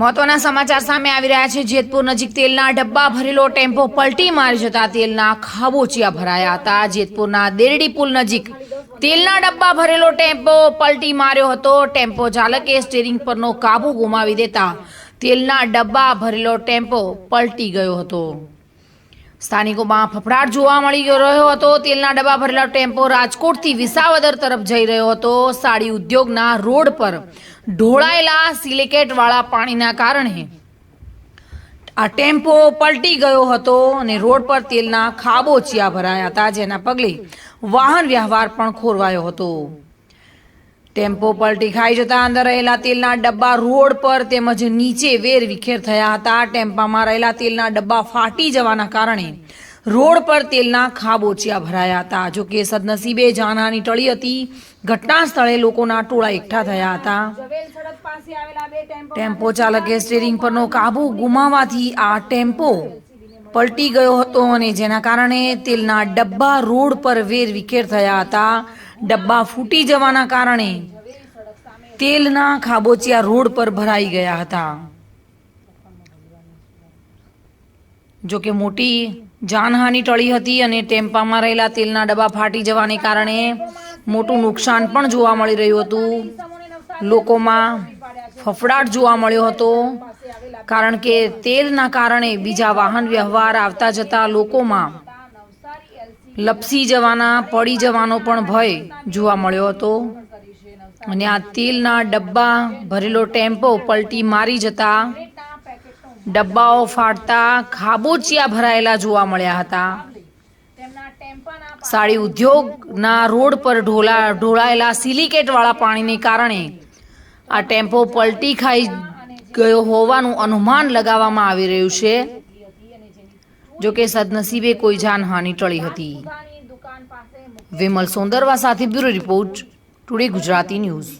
મહત્વના સમાચાર સામે આવી રહ્યા છે. જેતપુર નજીક તેલના ડબ્બા ભરેલો ટેમ્પો પલટી મારી જતા તેલના ખાબોચિયા ભરાયા હતા. જેતપુરના દેરડી પુલ નજીક તેલના ડબ્બા ભરેલો ટેમ્પો પલટી માર્યો હતો. ટેમ્પો ચાલકે સ્ટીરિંગ પરનો કાબુ ગુમાવી દેતા તેલના ડબ્બા ભરેલો ટેમ્પો પલટી ગયો હતો. સ્થાનિકોમાં ફફડાટ જોવા મળી રહ્યો હતો. તેલના ડબ્બા ભરેલો ટેમ્પો રાજકોટથી વિસાવદર તરફ જઈ રહ્યો હતો. સાડી ઉદ્યોગના રોડ પર ઢોળાયેલા સિલિકેટવાળા પાણીના કારણે આ ટેમ્પો પલટી ગયો હતો અને રોડ પર તેલના ખાબોચિયા ભરાયા હતા, જેના પગલે વાહન વ્યવહાર પણ ખોરવાયો હતો. ટેમ્પો પલટી ખાઈ જતા અંદર રહેલા તેલના ડબ્બા રોડ પર તેમજ નીચે વેર વિખેર થયા હતા. ટેમ્પામાં રહેલા તેલના ડબ્બા ફાટી જવાના કારણે રોડ પર તેલના ખાબોચિયા ભરાયા હતા. જો કે સદનસીબે જાનહાની ટળી હતી. ઘટના સ્થળે લોકોના ટોળા એકઠા થયા હતા. ટેમ્પો ચાલકે સ્ટેરિંગ પરનો કાબુ ગુમાવવાથી આ ટેમ્પો પલટી ગયો હતો અને જેના કારણે તેલના ડબ્બા રોડ પર વેર વિખેર થયા હતા. ડબ્બા ફૂટી જવાના કારણે તેલના ખાબોચિયા રોડ પર ભરાઈ ગયા હતા. જો કે મોટી જાનહાનિ ટળી હતી અને ટેમ્પામાં રહેલા તેલના ડબ્બા ફાટી જવાને કારણે મોટું નુકસાન પણ જોવા મળી રહ્યું હતું. લોકોમાં ફફડાટ જોવા મળ્યો હતો, કારણ કે તેલના કારણે બીજા વાહન વ્યવહાર આવતા જતા લોકોમાં લપસી જવાના, પડી જવાનો પણ ભય જોવા મળ્યો હતો. અને આ તેલના ડબ્બા ભરેલો ટેમ્પો પલટી મારી જતા ડબ્બાઓ ફાટતા ખાબોચિયા ભરાયેલા જોવા મળ્યા હતા. સાડી ઉદ્યોગના રોડ પર ઢોલા, ઢોળાયેલા સિલિકેટવાળા પાણીને કારણે આ ટેમ્પો પલટી ખાઈ ગયો હોવાનું અનુમાન લગાવવામાં આવી રહ્યું છે. જો કે સદનસીબે કોઈ જાનહાનિ ટળી હતી. વિમલ સોંદરવા સાથે bureau report today Gujarati news.